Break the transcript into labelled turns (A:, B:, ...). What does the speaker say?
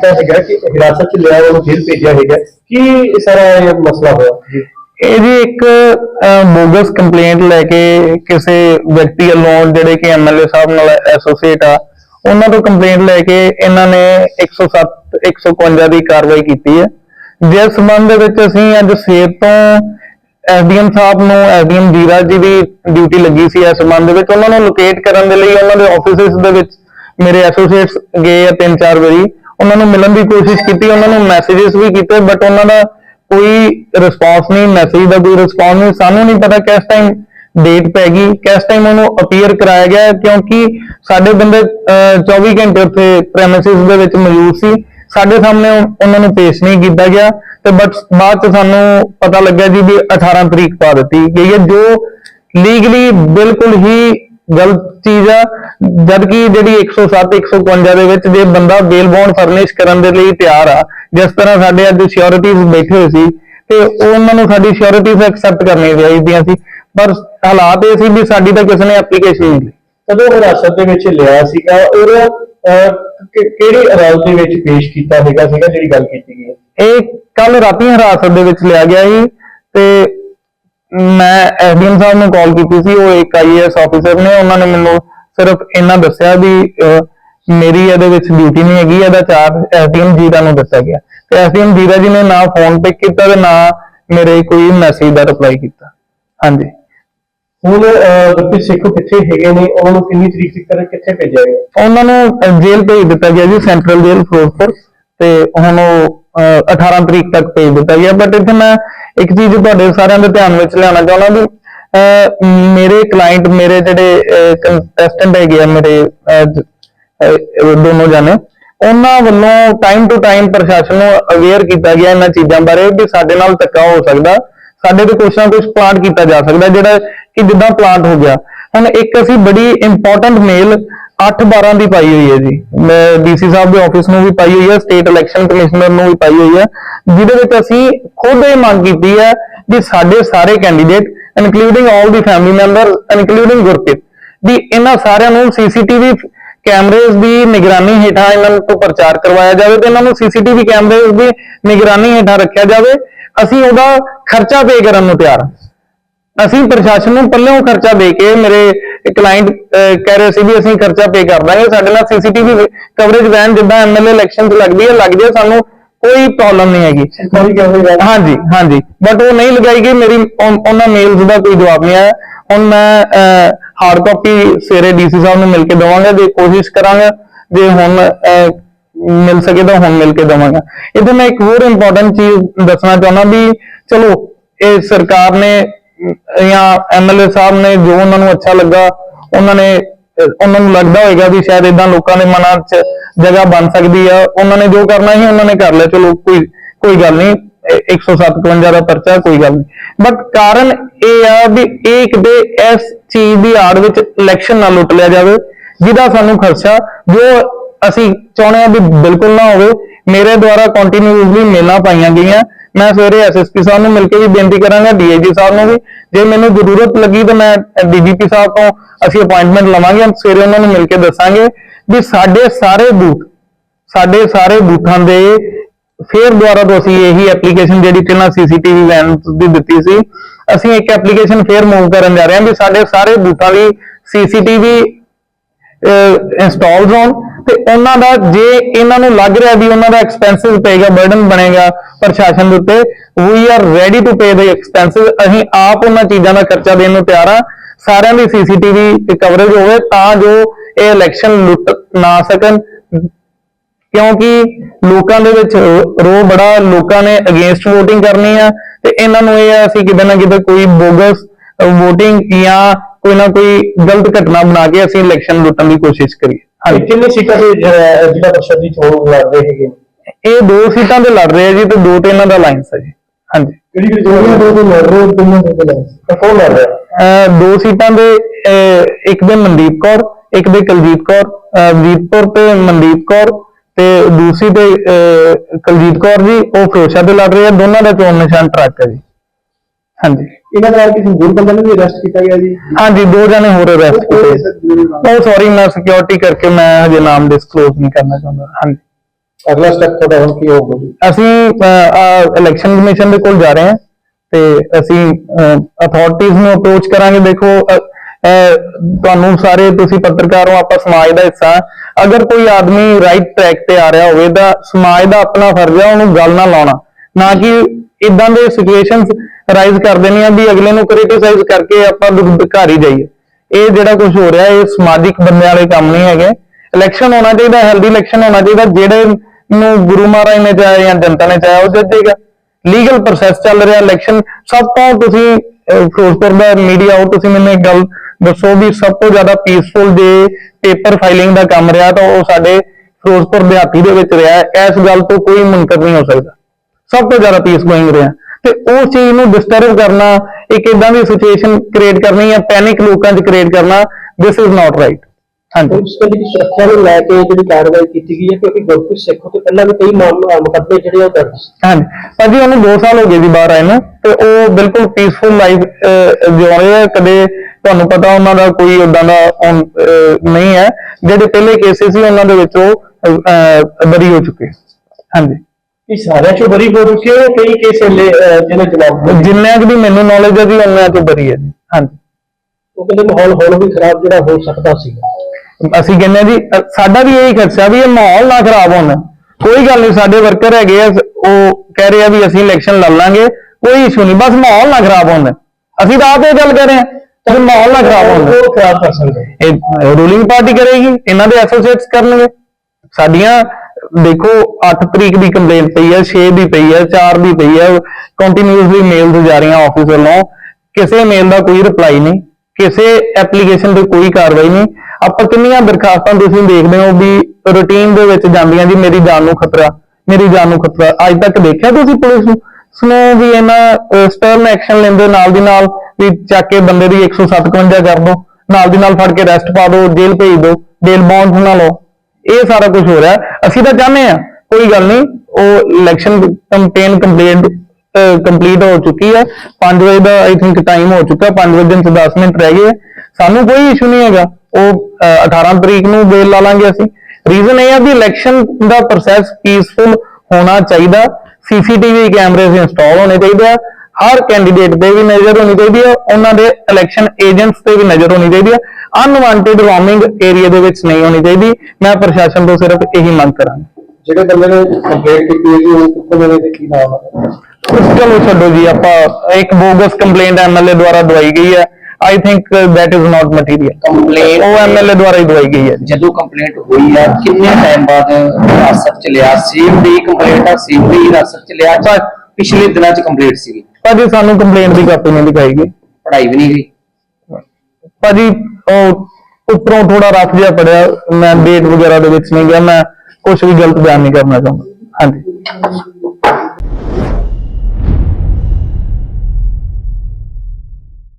A: ਕੀਤਾ ਹੈਗਾ ਕਿ ਹਿਰਾਸਤ 'ਚ ਲਿਆ ਉਹਨੂੰ ਜੇਲ੍ਹ ਭੇਜਿਆ ਹੈਗਾ। ਕੀ ਇਹ ਸਾਰਾ ਇਹ ਮਸਲਾ ਹੋਇਆ? ਜੀ
B: ਇਹ ਇੱਕ ਬੋਗਸ ਕੰਪਲੇਂਟ ਲੈ ਕੇ ਕਿਸੇ ਵਿਅਕਤੀ ਵੱਲੋਂ ਜਿਹੜੇ ਕਿ ਐਮਐਲਏ ਸਾਹਿਬ ਨਾਲ ਐਸੋਸੀਏਟ ਆ, ਉਹਨਾਂ ਤੋਂ ਕੰਪਲੇਂਟ ਲੈ ਕੇ ਇਹਨਾਂ ਨੇ 107 151 ਦੀ ਕਾਰਵਾਈ ਕੀਤੀ ਹੈ। ਜਿਸ ਸੰਬੰਧ ਵਿੱਚ ਅਸੀਂ ਅੱਜ ਸਵੇਰ ਤੋਂ ਐਸਡੀਐਮ ਸਾਹਿਬ ਨੂੰ, ਐਸਡੀਐਮ ਜੀਰਾ ਜੀ ਦੀ ਡਿਊਟੀ ਲੱਗੀ ਸੀ। ਇਸ ਸੰਬੰਧ ਵਿੱਚ ਉਹਨਾਂ ਨੂੰ ਲੋਕੇਟ ਕਰਨ ਦੇ ਲਈ ਉਹਨਾਂ ਦੇ ਆਫਿਸਿਸ ਦੇ ਵਿੱਚ ਮੇਰੇ ਐਸੋਸੀਏਟਸ ਗਏ ਆ ਤਿੰਨ ਚਾਰ ਵਾਰੀ। ਉਹਨਾਂ ਨੂੰ ਮਿਲਣ ਦੀ ਕੋਸ਼ਿਸ਼ ਕੀਤੀ ਉਹਨਾਂ ਨੂੰ ਮੈਸੇजेस ਵੀ ਕੀਤੇ ਬਟ ਉਹਨਾਂ ਦਾ ਕੋਈ ਰਿਸਪਾਂਸ ਨਹੀਂ ਮੈਸੇਜ ਦਾ ਕੋਈ ਰਿਸਪਾਂਸ ਨਹੀਂ। ਸਾਨੂੰ ਨਹੀਂ ਪਤਾ ਕਿਸ ਟਾਈਮ ਡੇਟ ਪੈ ਗਈ ਕਿਸ ਟਾਈਮ ਉਹਨੂੰ ਅਪੀਅਰ ਕਰਾਇਆ ਗਿਆ ਕਿਉਂਕਿ ਸਾਡੇ ਬੰਦੇ ਅਹ, 24 ਘੰਟੇ ਉੱਥੇ ਪ੍ਰੈਮਿਸਿਸ ਦੇ ਵਿੱਚ ਮੌਜੂਦ ਸੀ। ਸਾਡੇ ਸਾਹਮਣੇ ਉਹਨਾਂ ਨੂੰ ਪੇਸ਼ ਨਹੀਂ ਕੀਤਾ ਗਿਆ ਤੇ ਬਟ ਬਾਅਦ ਚ ਸਾਨੂੰ ਪਤਾ ਲੱਗਿਆ ਜੀ ਵੀ 18 ਤਰੀਕ ਪਾ ਦਿੱਤੀ ਗਈ ਹੈ ਜੋ ਲੀਗਲੀ ਬਿਲਕੁਲ ਹੀ ਗਲਤ ਚੀਜ਼ ਆ ਜਦ ਕਿ ਜਿਹੜੀ 107 151 ਦੇ ਵਿੱਚ ਜੇ ਬੰਦਾ ਬੇਲ ਬੌਂਡ ਫਰਨਿਸ਼ ਕਰਨ ਦੇ ਲਈ ਤਿਆਰ ਆ ਜਿਸ ਤਰ੍ਹਾਂ ਸਾਡੇ ਅੱਜ ਸਿਕਿਉਰਿਟੀਜ਼ ਬੈਠੇ ਹੋਏ ਸੀ ਤੇ ਉਹ ਉਹਨਾਂ ਨੂੰ ਸਾਡੀ ਸਿਕਿਉਰਿਟੀਜ਼ ਐਕਸੈਪਟ ਕਰਨੀ ਚਾਹੀਦੀਆਂ ਸੀ। ਪਰ ਹਾਲਾਤ ਇਹ ਸੀ ਵੀ ਸਾਡੀ ਤਾਂ ਕਿਸੇ ਨੇ ਐਪਲੀਕੇਸ਼ਨ ਨਹੀਂ ਲਈ
A: ਕਦੋਂ ਹਿਰਾਸਤ ਦੇ ਵਿੱਚ ਲਿਆ ਸੀਗਾ? ਔਰ ਕਿਹੜੀ ਅਦਾਲਤ ਦੇ ਵਿੱਚ ਪੇਸ਼ ਕੀਤਾ ਹੈਗਾ ਸੀਗਾ ਜਿਹੜੀ ਗੱਲ ਕੀਤੀ ਗਈ? ਹੈ
B: ਇਹ ਕੱਲ ਰਾਤੀ ਹਿਰਾਸਤ ਦੇ ਵਿੱਚ ਲਿਆ ਗਿਆ ਸੀ ਤੇ ਮੈਂ ਐਸਡੀਐਮ ਸਾਹਿਬ ਨੂੰ ਕਾਲ ਕੀਤੀ ਸੀ ਉਹ ਇੱਕ ਆਈਏਐਸ ਆਫੀਸਰ ਨੇ ਉਹਨਾਂ ਨੇ ਮੈਨੂੰ ਸਿਰਫ ਇੰਨਾ ਦੱਸਿਆ ਵੀ ਮੇਰੀ ਇਹਦੇ ਵਿੱਚ ਡਿਊਟੀ ਨਹੀਂ ਹੈਗੀ ਇਹਦਾ ਚਾਰਜ ਐਸਡੀਐਮ ਜੀਰਾ ਨੂੰ ਦੱਸਿਆ ਗਿਆ। ਤੇ ਐਸਡੀਐਮ ਜੀਰਾ ਜੀ ਨੇ ਨਾ ਫੋਨ ਪਿਕ ਕੀਤਾ ਤੇ ਨਾ ਮੇਰੇ ਕੋਈ ਮੈਸੇਜ ਦਾ ਰਿਪਲਾਈ ਕੀਤਾ। ਹਾਂਜੀ।
A: ਹੁਣ ਗੁਰਪ੍ਰੀਤ ਸੇਖੋਂ ਕਿੱਥੇ ਹੈਗੇ ਨੇ? ਉਹਨਾਂ ਨੂੰ ਕਿੰਨੀ ਤਰੀਕ ਤੱਕ ਕਿੱਥੇ ਭੇਜਿਆ ਗਿਆ
B: ਉਹਨਾਂ ਨੂੰ ਜੇਲ੍ਹ ਭੇਜ ਦਿੱਤਾ ਗਿਆ ਜੀ ਸੈਂਟਰਲ ਜੇਲ੍ਹ ਫਿਰੋਜ਼ਪੁਰ ਤੇ। ਹੁਣ ਉਹ ਅਹ, 18 ਤਰੀਕ ਤੱਕ ਭੇਜ ਦਿੱਤਾ ਗਿਆ ਬਟ ਇੱਥੇ ਮੈਂ ਇੱਕ ਚੀਜ਼ ਤੁਹਾਡੇ ਸਾਰਿਆਂ ਦੇ ਧਿਆਨ ਵਿੱਚ ਲਿਆਉਣਾ ਚਾਹੁੰਦਾ ਵੀ ਮੇਰੇ ਕਲਾਇੰਟ ਮੇਰੇ ਜਿਹੜੇ ਕੰਟੈਸਟੈਂਟ ਹੈਗੇ ਆ ਮੇਰੇ ਦੋਨੋਂ ਜਾਣੇ, ਉਹਨਾਂ ਵੱਲੋਂ ਟਾਈਮ ਟੂ ਟਾਈਮ ਪ੍ਰਸ਼ਾਸਨ ਨੂੰ ਅਵੇਅਰ ਕੀਤਾ ਗਿਆ ਇਹਨਾਂ ਚੀਜ਼ਾਂ ਬਾਰੇ ਵੀ ਸਾਡੇ ਨਾਲ ਧੱਕਾ ਹੋ ਸਕਦਾ, ਸਾਡੇ ਤੇ ਕੁਛ ਨਾ ਕੁਛ ਪਲਾਂਟ ਕੀਤਾ ਜਾ ਸਕਦਾ, ਜਿਹੜਾ ਕਿ ਜਿੱਦਾਂ ਪਲਾਂਟ ਹੋ ਗਿਆ। ਹੁਣ ਇੱਕ ਅਸੀਂ ਬੜੀ ਇੰਪੋਰਟੈਂਟ ਮੇਲ 8-12 ਦੀ ਪਾਈ ਹੋਈ ਹੈ ਜੀ। ਮੈਂ ਡੀਸੀ ਸਾਹਿਬ ਦੇ ਆਫਿਸ ਨੂੰ ਵੀ ਪਾਈ ਹੋਈ ਹੈ, ਸਟੇਟ ਇਲੈਕਸ਼ਨ ਕਮਿਸ਼ਨਰ ਨੂੰ ਵੀ ਪਾਈ ਹੋਈ ਹੈ। ਜਿਹਦੇ ਵਿੱਚ ਅਸੀਂ ਖੁਦ ਇਹ ਮੰਗ ਕੀਤੀ ਹੈ ਵੀ ਸਾਡੇ ਸਾਰੇ candidate including all the family member including Gurpreet, ਵੀ ਇਹਨਾਂ ਸਾਰਿਆਂ ਨੂੰ ਸੀਸੀਟੀਵੀ ਕੈਮਰੇਜ਼ ਦੀ ਨਿਗਰਾਨੀ ਹੇਠਾਂ ਇਹਨਾਂ ਤੋਂ ਪ੍ਰਚਾਰ ਕਰਵਾਇਆ ਜਾਵੇ ਤੇ ਇਹਨਾਂ ਨੂੰ ਸੀਸੀਟੀਵੀ ਕੈਮਰੇਜ਼ ਦੀ ਨਿਗਰਾਨੀ ਹੇਠਾਂ ਰੱਖਿਆ ਜਾਵੇ। ਅਸੀਂ ਉਹਦਾ ਖਰਚਾ ਪੇ ਕਰਨ ਨੂੰ ਤਿਆਰ ਹਾਂ। ਅਸੀਂ ਪ੍ਰਸ਼ਾਸਨ ਨੂੰ ਪੱਲਿਓਂ ਖਰਚਾ ਦੇ ਕੇ ਮੇਰੇ ਕਲਾਇੰਟ ਕਹਿ ਰਹੇ ਸੀ ਵੀ ਅਸੀਂ ਖਰਚਾ ਪੇ ਕਰ ਦਾਂਗੇ। ਸਾਡੇ ਨਾਲ ਸੀਸੀਟੀਵੀ ਕਵਰੇਜ ਵੈਨ ਜਿੱਦਾਂ ਐਮਐਲਏ ਇਲੈਕਸ਼ਨ 'ਚ ਲੱਗਦੀ ਹੈ ਲੱਗ ਜਾਏ ਸਾਨੂੰ ਕੋਈ ਪ੍ਰੋਬਲਮ ਨਹੀਂ ਹੈਗੀ। ਹਾਂਜੀ ਹਾਂਜੀ। ਬਟ ਉਹ ਨਹੀਂ ਲਗਾਈ ਗਈ ਮੇਰੀ ਉਹਨਾਂ ਮੇਲਸ ਦਾ ਕੋਈ ਜਵਾਬ ਨਹੀਂ ਆਇਆ। ਹੁਣ ਮੈਂ ਹਾਰਡ ਕਾਪੀ ਸਵੇਰੇ ਡੀਸੀ ਸਾਹਿਬ ਨੂੰ ਮਿਲ ਕੇ ਦਵਾਂਗਾ ਜੇ ਕੋਸ਼ਿਸ਼ ਕਰਾਂਗਾ ਜੇ ਹੁਣ ਮਿਲ ਸਕੇ ਤਾਂ ਹੁਣ ਮਿਲ ਕੇ ਦਵਾਂਗਾ। ਇਹਦੇ ਮੈਂ ਇੱਕ ਹੋਰ ਇੰਪੋਰਟੈਂਟ ਚੀਜ਼ ਦੱਸਣਾ ਚਾਹੁੰਦਾ ਵੀ ਚਲੋ ਇਹ ਸਰਕਾਰ ਨੇ ਜਾਂ ਐਮਐਲਏ ਸਾਹਿਬ ਨੇ ਜੋ ਉਹਨਾਂ ਨੂੰ ਅੱਛਾ ਲੱਗਾ, ਉਹਨਾਂ ਨੇ, ਉਹਨਾਂ ਨੂੰ ਲੱਗਦਾ ਹੋਵੇਗਾ ਵੀ ਸ਼ਾਇਦ ਇਦਾਂ ਲੋਕਾਂ ਦੇ ਮਨਾਂ 'ਚ ਜਗ੍ਹਾ ਬਣ ਸਕਦੀ ਆ। ਉਹਨਾਂ ਨੇ ਜੋ ਕਰਨਾ ਸੀ, ਉਹਨਾਂ ਨੇ ਕਰ ਲਿਆ। ਚਲੋ, ਕੋਈ ਕੋਈ ਗੱਲ ਨਹੀਂ। 157 ਦਾ ਪਰਚਾ, ਕੋਈ ਗੱਲ ਨਹੀਂ। ਬਟ ਕਾਰਨ ਇਹ ਆ ਵੀ ਇਹ ਕਿਤੇ ਇਸ ਚੀਜ਼ ਦੀ ਆੜ ਵਿੱਚ ਇਲੈਕਸ਼ਨ ਨਾਲ ਲੁੱਟ ਲਿਆ ਜਾਵੇ, ਜਿਹਦਾ ਸਾਨੂੰ ਖਰਚਾ ਜੋ ਅਸੀਂ ਚਾਹੁੰਦੇ ਆ ਵੀ ਬਿਲਕੁਲ ਨਾ ਹੋਵੇ, ਮੇਰੇ ਦੁਆਰਾ ਕੰਟੀਨਿਊਸਲੀ ਮੇਲਾਂ ਪਾਈਆਂ ਗਈਆਂ। ਮੈਂ ਸਵੇਰੇ ਐਸਐਸਪੀ ਸਾਹਿਬ ਨੂੰ ਮਿਲ ਕੇ ਵੀ ਬੇਨਤੀ ਕਰਾਂਗਾ ਡੀਆਈਜੀ ਸਾਹਿਬ ਨੂੰ ਵੀ। ਜੇ ਮੈਨੂੰ ਜ਼ਰੂਰਤ ਲੱਗੀ ਤਾਂ ਮੈਂ ਡੀਜੀਪੀ ਸਾਹਿਬ ਤੋਂ ਅਸੀਂ ਅਪਾਇੰਟਮੈਂਟ ਲਵਾਂਗੇ ਸਵੇਰੇ ਉਹਨਾਂ ਨੂੰ ਮਿਲ ਕੇ ਦੱਸਾਂਗੇ ਵੀ ਸਾਡੇ ਸਾਰੇ ਬੂਥ, ਸਾਡੇ ਸਾਰੇ ਬੂਥਾਂ ਦੇ ਫੇਰ ਦੁਆਰਾ ਤੋਂ ਅਸੀਂ ਇਹੀ ਐਪਲੀਕੇਸ਼ਨ ਜਿਹੜੀ ਪਹਿਲਾਂ ਸੀਸੀਟੀਵੀ ਵੈਨ ਦੀ ਦਿੱਤੀ ਸੀ, ਅਸੀਂ ਇੱਕ ਐਪਲੀਕੇਸ਼ਨ ਫੇਰ ਮੂਵ ਕਰਨ ਜਾ ਰਹੇ ਹਾਂ ਵੀ ਸਾਡੇ ਸਾਰੇ ਬੂਥਾਂ ਦੀ ਸੀਸੀਟੀਵੀ ਇੰਸਟਾਲ ਹੋਣ। ਤੇ ਉਹਨਾਂ ਦਾ ਜੇ ਇਹਨਾਂ ਨੂੰ ਲੱਗ ਰਿਹਾ ਵੀ ਉਹਨਾਂ ਦਾ ਐਕਸਪੈਂਸਿਸ ਪਏਗਾ ਬਰਡਨ ਬਣੇਗਾ ਪ੍ਰਸ਼ਾਸਨ ਦੇ ਉੱਤੇ we are ready to pay the expenses ਅਸੀਂ ਆਪ ਉਹਨਾਂ ਚੀਜ਼ਾਂ ਦਾ ਖਰਚਾ ਦੇਣ ਨੂੰ ਤਿਆਰ ਆ। ਸਾਰਿਆਂ ਦੀ ਸੀਸੀਟੀਵੀ ਕਵਰੇਜ ਹੋਵੇ ਤਾਂ ਜੋ ਇਹ ਇਲੈਕਸ਼ਨ ਲੁੱਟ ਨਾ ਸਕਣ। ਕਿਉਂਕਿ ਲੋਕਾਂ ਦੇ ਵਿੱਚ ਰੋ- ਬੜਾ, ਲੋਕਾਂ ਨੇ ਅਗੇਂਸਟ VOTING ਕਰਨੀ ਆ ਤੇ ਇਹਨਾਂ ਨੂੰ ਇਹ ਆ ਅਸੀਂ ਕਿਤੇ ਨਾ ਕਿਤੇ ਕੋਈ ਬੋਗਸ VOTING ਜਾਂ ਕੋਈ ਨਾ ਕੋਈ ਗਲਤ ਘਟਨਾ ਬਣਾ ਕੇ ਅਸੀਂ ਇਲੈਕਸ਼ਨ ਲੁੱਟਣ ਦੀ ਕੋਸ਼ਿਸ਼ ਕਰੀਏ। ਹਾਂਜੀ।
A: ਕਿੰਨੇ ਸੀਟਾਂ ਤੇ ਜ- ਜ਼ਿਲ੍ਹਾ ਪਰਿਸ਼ਦ ਦੀ ਚੋਣ ਲੜਦੇ ਹੈਗੇ? ਨੇ
B: ਇਹ ਦੋ ਸੀਟਾਂ ਤੇ ਲੜ ਰਹੇ ਆ ਜੀ ਤੇ ਦੋ ਤੇ ਇਹਨਾਂ ਦਾ ਅਲਾਈਅੰਸ ਹੈ ਜੀ। ਹਾਂਜੀ।
A: ਕਿਹੜੀ ਕਿਹੜੀ ਚੋਣ ਦੋ ਤੇ ਲੜ ਰਹੇ ਤਿੰਨਾਂ ਦੇ ਤੇ ਕੌਣ ਲੜ ਰਿਹਾ?
B: ਅਹ ਦੋ ਸੀਟਾਂ ਦੇ ਅਹ ਇੱਕ ਦੇ ਮਨਦੀਪ ਕੌਰ ਇੱਕ ਦੇ ਕੁਲਜੀਤ ਕੌਰ ਅਹ ਤੇ ਮਨਦੀਪ ਕੌਰ ਤੇ ਦੂਸਰੀ ਤੇ ਅਹ, ਕੁਲਜੀਤ ਕੌਰ ਜੀ ਉਹ ਫਿਰੋਜ਼ਸ਼ਾਹ ਤੇ ਲੜ ਰਹੇ ਆ ਦੋਨਾਂ ਦਾ ਚੋਣ ਨਿਸ਼ਾਨ ਟਰੱਕ ਹੈ ਜੀ। ਹਾਂਜੀ।
A: ਇਹਨਾਂ ਦਾ ਕਿਸੇ ਹੋਰ ਬੰਦੇ ਨੂੰ ਵੀ ਅਰੈਸਟ ਕੀਤਾ ਗਿਆ ਜੀ?
B: ਹਾਂਜੀ ਦੋ ਜਣੇ ਹੋਰ ਅਰੈਸਟ ਕੀਤੇ। ਉਹ ਸੌਰੀ ਮੈਂ ਸਿਕਿਉਰਿਟੀ ਕਰਕੇ ਮੈਂ ਹਜੇ ਨਾਮ ਡਿਸਕਲੋਜ਼ ਨਹੀਂ ਕਰਨਾ ਚਾਹੁੰਦਾ। ਹਾਂਜੀ।
A: ਅਗਲਾ ਸਟੈਪ ਤੁਹਾਡਾ ਹੁਣ ਕੀ ਹੋਊਗਾ ਜੀ?
B: ਅਸੀਂ ਇਲੈਕਸ਼ਨ ਕਮਿਸ਼ਨ ਦੇ ਕੋਲ ਜਾ ਰਹੇ ਹਾਂ ਤੇ ਅਸੀਂ ਅਥਾਰਟੀਜ਼ ਨੂੰ ਅਪਰੋਚ ਕਰਾਂਗੇ। ਦੇਖੋ ਤੁਹਾਨੂੰ ਸਾਰੇ ਤੁਸੀਂ ਪੱਤਰਕਾਰ ਹੋ ਆਪਾਂ ਸਮਾਜ ਦਾ ਹਿੱਸਾ। ਅਗਰ ਕੋਈ ਆਦਮੀ ਰਾਈਟ ਟਰੈਕ ਤੇ ਆ ਰਿਹਾ ਹੋਵੇ ਤਾਂ ਸਮਾਜ ਦਾ ਆਪਣਾ ਫਰਜ਼ ਹੈ ਉਹਨੂੰ ਗੱਲ ਨਾ ਲਾਉਣਾ। ਨਾ ਕਿ ਇਦਾਂ ਦੇ ਸਿਚੁਏਸ਼ਨਸ ਰਾਈਜ਼ ਕਰ ਦੇਣੀਆਂ ਵੀ ਅਗਲੇ ਨੂੰ ਕ੍ਰਿਟਿਸਾਈਜ਼ ਕਰਕੇ ਆਪਾਂ ਦੁਖਾਰੀ ਜਾਈਏ। ਇਹ ਜਿਹੜਾ ਕੁਝ ਹੋ ਰਿਹਾ, ਇਹ ਸਮਾਜਿਕ ਬੰਦਿਆਂ ਵਾਲੇ ਕੰਮ ਨਹੀਂ ਹੈਗੇ। ਇਲੈਕਸ਼ਨ ਹੋਣਾ ਚਾਹੀਦਾ ਹੈਲਦੀ ਇਲੈਕਸ਼ਨ ਹੋਣਾ ਚਾਹੀਦਾ, ਜਿਹੜੇ ਨੂੰ ਗੁਰੂ ਮਹਾਰਾਜ ਨੇ ਚਾਹਿਆ ਜਾਂ ਜਨਤਾ ਨੇ ਚਾਹਿਆ, ਉਹ ਜਿੱਤੇਗਾ ਲੀਗਲ ਪ੍ਰੋਸੈਸ ਚੱਲ ਰਿਹਾ ਇਲੈਕਸ਼ਨ ਸਭ ਤੋਂ ਤੁਸੀਂ ਫਿਰੋਜ਼ਪੁਰ ਦਾ ਮੀਡੀਆ ਹੋ ਤੁਸੀਂ ਮੈਨੂੰ ਇੱਕ ਗੱਲ ਦੱਸੋ ਵੀ ਸਭ ਤੋਂ ਜ਼ਿਆਦਾ ਪੀਸਫੁਲ ਜੇ ਪੇਪਰ ਫਾਈਲਿੰਗ ਦਾ ਕੰਮ ਰਿਹਾ, ਤਾਂ ਉਹ ਸਾਡੇ ਫਿਰੋਜ਼ਪੁਰ ਦਿਹਾਤੀ ਦੇ ਵਿੱਚ ਰਿਹਾ। ਇਸ ਗੱਲ ਤੋਂ ਕੋਈ ਮੁਨਕਰ ਨਹੀਂ ਹੋ ਸਕਦਾ। ਸਭ ਤੋਂ ਜ਼ਿਆਦਾ ਪੀਸ ਗੋਇੰਗ ਰਿਹਾ। ਤੇ ਉਸ ਚੀਜ਼ ਨੂੰ ਡਿਸਟਰਬ ਕਰਨਾ ਇੱਕ ਇਦਾਂ ਦੀ ਸਿਚੁਏਸ਼ਨ ਕ੍ਰੀਏਟ ਕਰਨੀ ਜਾਂ ਪੈਨਿਕ ਲੋਕਾਂ 'ਚ ਕ੍ਰੀਏਟ ਕਰਨਾ ਦਿਸ ਇਜ਼ ਨਾਟ ਰਾਈਟ ਹਾਂਜੀ।
A: ਉਸ ਕਦੀ ਦੀ ਸੁਰੱਖਿਆ ਨੂੰ ਲੈ ਕੇ ਜਿਹੜੀ ਕਾਰਵਾਈ ਕੀਤੀ ਗਈ ਹੈ ਕਿਉਂਕਿ ਗੁਰਪ੍ਰੀਤ ਸੇਖੋਂ ਤੋਂ ਪਹਿਲਾਂ ਵੀ ਕਈ ਮਾਮਲੇ ਮੁਕੱਦਮੇ ਜਿਹੜੇ ਉਹ ਦਰਜ ਸੀ।
B: ਹਾਂਜੀ। ਭਾਜੀ ਉਹਨੂੰ 2 ਸਾਲ ਹੋ ਗਏ ਜੀ ਬਾਹਰ ਆਏ ਨੂੰ ਤੇ ਉਹ ਬਿਲਕੁਲ ਪੀਸਫੁਲ ਲਾਈਫ ਜਿਉ ਰਹੇ ਆ। ਕਦੇ ਤੁਹਾਨੂੰ ਪਤਾ ਉਹਨਾਂ ਦਾ ਕੋਈ ਉਦਾਂ ਦਾ ਨਹੀਂ ਹੈ। ਜਿਹੜੇ ਪਹਿਲੇ ਕੇਸਿਸ ਸੀ ਉਹਨਾਂ ਦੇ ਵਿੱਚ ਉਹ ਬਰੀ ਹੋ ਚੁੱਕੇ। ਹਾਂਜੀ।
A: ਇਹ ਸਾਰਿਆਂ ਚੋਂ ਬਰੀ ਹੋ ਚੁੱਕੇ ਹੋ ਕਈ ਕੇਸ ਜਿਹਨੇ ਜਵਾਬ ਦਿੱਤੇ।
B: ਜਿੰਨਿਆਂ ਕੁ ਦੀ ਮੈਨੂੰ ਨੌਲੇਜ ਹੈ ਜੀ ਉਹਨਾਂ ਤੋਂ ਬਰੀ ਹੈ। ਜੀ ਹਾਂਜੀ।
A: ਉਹ ਕਹਿੰਦੇ ਮਾਹੌਲ ਹੋਰ ਵੀ ਖਰਾਬ ਜਿਹੜਾ ਹੋ ਸਕਦਾ ਸੀ।
B: ਅਸੀਂ ਕਹਿੰਦੇ ਜੀ ਸਾਡਾ ਵੀ ਇਹੀ ਖਰਚਾ ਵੀ ਇਹ ਮਾਹੌਲ ਨਾ ਖਰਾਬ ਹੋਣ। ਕੋਈ ਗੱਲ ਨਹੀਂ ਸਾਡੇ ਵਰਕਰ ਹੈਗੇ ਆ ਉਹ ਕਹਿ ਰਹੇ ਆ ਵੀ ਅਸੀਂ ਇਲੈਕਸ਼ਨ ਲੜ ਲਾਂਗੇ ਕੋਈ ਇਸ਼ੂ ਨਹੀਂ ਬਸ ਮਾਹੌਲ ਨਾ ਖਰਾਬ ਹੋਣ। ਅਸੀਂ ਤਾਂ ਆਪ ਇਹ ਗੱਲ ਕਰ ਰਹੇ ਹਾਂ ਕਿ ਮਾਹੌਲ ਨਾ ਖਰਾਬ ਹੋਣ।
A: ਉਹ ਖਰਾਬ ਕਰ ਸਕਦੇ।
B: ਇਹ ਰੂਲਿੰਗ ਪਾਰਟੀ ਕਰੇਗੀ ਇਹਨਾਂ ਦੇ ਐਸੋਸੀਏਟਸ ਕਰਨਗੇ। ਸਾਡੀਆਂ ਦੇਖੋ 8 ਤਰੀਕ ਦੀ ਕੰਪਲੇਂਟ ਪਈ ਹੈ 6 ਦੀ ਪਈ ਹੈ 4 ਦੀ ਪਈ ਹੈ ਕੰਟੀਨਿਊਸਲੀ ਮੇਲਸ ਜਾ ਰਹੀਆਂ ਆਫਿਸ ਵੱਲੋਂ। ਕਿਸੇ ਮੇਲ ਦਾ ਕੋਈ ਰਿਪਲਾਈ ਨਹੀਂ, ਕਿਸੇ ਐਪਲੀਕੇਸ਼ਨ ਤੇ ਕੋਈ ਕਾਰਵਾਈ ਨਹੀਂ। ਆਪਾਂ ਕਿੰਨੀਆਂ ਦਰਖਾਸਤਾਂ ਤੁਸੀਂ ਦੇਖਦੇ ਹੋ ਵੀ ਰੂਟੀਨ ਦੇ ਵਿੱਚ ਜਾਂਦੀਆਂ ਜੀ, ਮੇਰੀ ਜਾਨ ਨੂੰ ਖਤਰਾ, ਮੇਰੀ ਜਾਨ ਨੂੰ ਖਤਰਾ। ਅੱਜ ਤੱਕ ਦੇਖਿਆ ਤੁਸੀਂ ਪੁਲਿਸ ਨੂੰ? ਨੂੰ ਵੀ ਇਹਨਾਂ ਸਟਰਨ ਐਕਸ਼ਨ ਲੈਂਦੇ, ਨਾਲ ਦੀ ਨਾਲ ਵੀ ਚੱਕ ਕੇ ਬੰਦੇ ਦੀ 157 ਕਰ ਦੋ, ਨਾਲ ਦੀ ਨਾਲ ਫੜ ਕੇ ਅਰੈਸਟ ਪਾ ਦੋ, ਜੇਲ੍ਹ ਭੇਜ ਦੋ ਬੇਲ ਬੌਂਡ ਬਣਾ ਲਓ। ਇਹ ਸਾਰਾ ਕੁਝ ਹੋ ਰਿਹਾ। ਅਸੀਂ ਤਾਂ ਚਾਹੁੰਦੇ ਆ ਕੋਈ ਗੱਲ ਨਹੀਂ ਉਹ ਇਲੈਕਸ਼ਨ ਕੰਪੇਨ ਕੰਪਲੀਟ ਕੰਪਲੀਟ ਹੋ ਚੁੱਕੀ ਹੈ। 5 ਵਜੇ ਦਾ ਆਈ ਥਿੰਕ ਟਾਈਮ ਹੋ ਚੁੱਕਾ 5 ਵਜੇ ਦਿਨ 10 ਮਿੰਟ ਰਹਿ ਗਏ। ਸਾਨੂੰ ਕੋਈ ਇਸ਼ੂ ਨਹੀਂ ਹੈਗਾ। ਉਹ ਅਹ, 18 ਤਰੀਕ ਨੂੰ ਬੇਲ ਲਾ ਲਾਂਗੇ ਅਸੀਂ। ਰੀਜ਼ਨ ਇਹ ਆ ਵੀ ਇਲੈਕਸ਼ਨ ਦਾ ਪ੍ਰੋਸੈਸ ਪੀਸਫੁਲ ਹੋਣਾ ਚਾਹੀਦਾ। ਸੀਸੀਟੀਵੀ ਕੈਮਰੇ ਇੰਸਟਾਲ ਹੋਣੇ ਚਾਹੀਦੇ ਆ। ਹਰ ਕੈਂਡੀਡੇਟ ਤੇ ਵੀ ਨਜ਼ਰ ਹੋਣੀ ਚਾਹੀਦੀ ਹੈ ਉਹਨਾਂ ਦੇ ਇਲੈਕਸ਼ਨ ਏਜੰਟਸ ਤੇ ਵੀ ਨਜ਼ਰ ਹੋਣੀ ਚਾਹੀਦੀ ਹੈ ਅਨਵਾਂਟਿਡ ਰੋਮਿੰਗ ਏਰੀਆ ਦੇ ਵਿੱਚ ਨਹੀਂ ਹੋਣੀ ਚਾਹੀਦੀ। ਮੈਂ ਪ੍ਰਸ਼ਾਸਨ ਤੋਂ ਸਿਰਫ ਇਹੀ ਮੰਗ ਕਰਾਂਗਾ।
A: ਜਿਹੜੇ ਬੰਦੇ ਨੇ ਕੰਪਲੇਂਟ ਕੀਤੀ ਹੈ ਜੀ ਉਹ ਕਿੱਥੋਂ ਦੇ ਨੇ ਤੇ ਕੀ ਨਾਮ ਹੈ
B: ਉਸ ਚਲੋ ਛੱਡੋ ਜੀ ਆਪਾਂ ਇੱਕ ਬੋਗਸ ਕੰਪਲੇਂਟ ਐਮਐਲਏ ਦੁਆਰਾ ਦਵਾਈ ਗਈ ਹੈ। I think that is not material
C: Complaint-
B: ਉਹ ਐਮਐਲਏ ਦੁਆਰਾ ਹੀ ਦਵਾਈ ਗਈ ਹੈ।
C: ਜਦੋਂ ਕੰਪਲੇਂਟ ਹੋਈ ਆ ਕਿੰਨੇ ਟਾਈਮ ਬਾਅਦ ਹਿਰਾਸਤ ਚ ਲਿਆ? ਸੇਮ ਦੀ ਕੰਪਲੇਂਟ ਆ ਸੇਮ ਦੀ ਹਿਰਾਸਤ ਚ ਲਿਆ ਪਿਛਲੇ ਦਿਨਾਂ ਚ ਕੰਪਲੇਂਟ ਸੀਗੀ?
B: ਭਾਜੀ ਸਾਨੂੰ ਕੰਪਲੇਂਟ ਦੀ ਕਾਪੀ ਨਹੀਂ ਦਿਖਾਈ ਗਈ।
C: ਪੜਾਈ ਵੀ ਨਹੀਂ ਗਈ।
B: ਭਾਜੀ ਉਹ ਉੱਪਰੋਂ ਥੋੜਾ ਰਫ ਜਿਹਾ ਪੜਿਆ ਮੈਂ ਡੇਟ ਵਗੈਰਾ ਦੇ ਵਿੱਚ ਨਹੀਂ ਗਿਆ ਮੈਂ ਕੁਝ ਵੀ ਗਲਤ ਬਿਆਨ ਨਹੀਂ ਕਰਨਾ ਚਾਹੁੰਦਾ। ਹਾਂਜੀ।